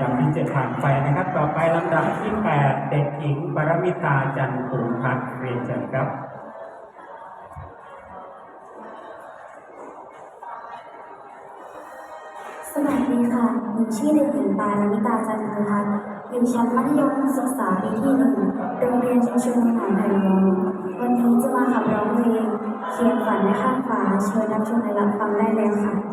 ลำดับที่เจ็ดผ่านไปนะครับ ต่อไปลำดับที่แปดเด็กหญิงปรมิตาจันทร์พัฒนเรียนเชิญครับสวัสดีค่ะหนูชื่อเด็กหญิงปารมิตาจันทร์พัฒนอยู่ชั้นมัธยมศึกษาปีที่หนึ่งโรงเรียนชุมชนหนองไผ่ลวันนี้จะมาขับร้องเพลงเขียนฝันในข้างฟ้าเชิญรับชมและรับฟังได้เลยค่ะ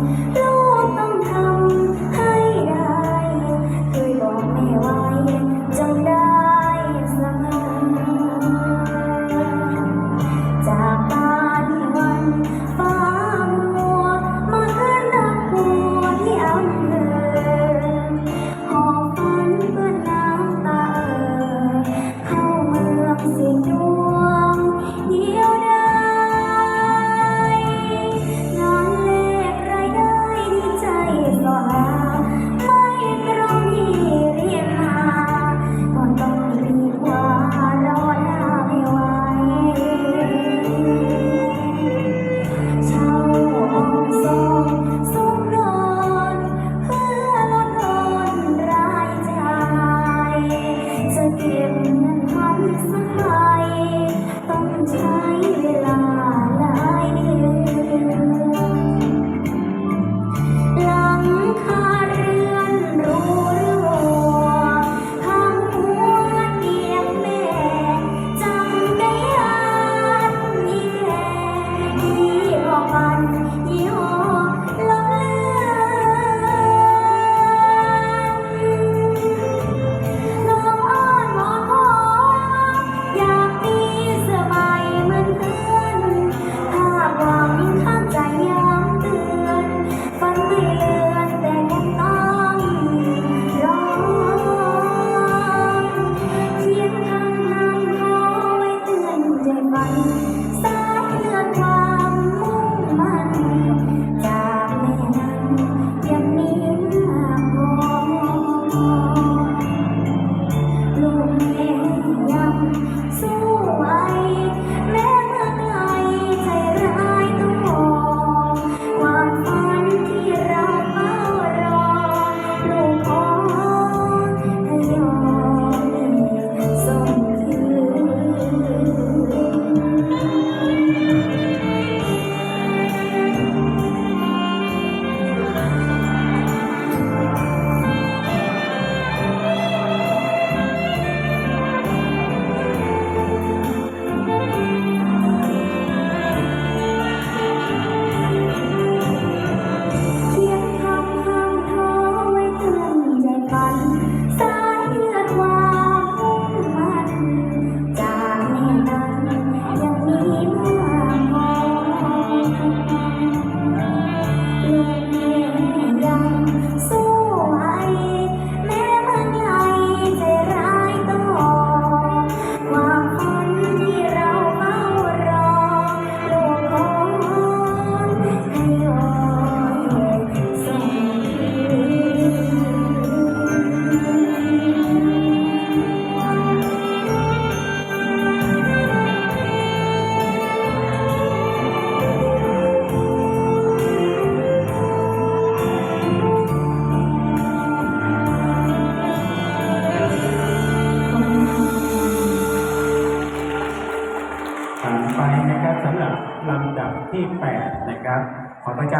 Mm-hmm. นั้นทำสักใครต้องใช้เวลา ที่ 8 นะครับ ขอพระเจ้า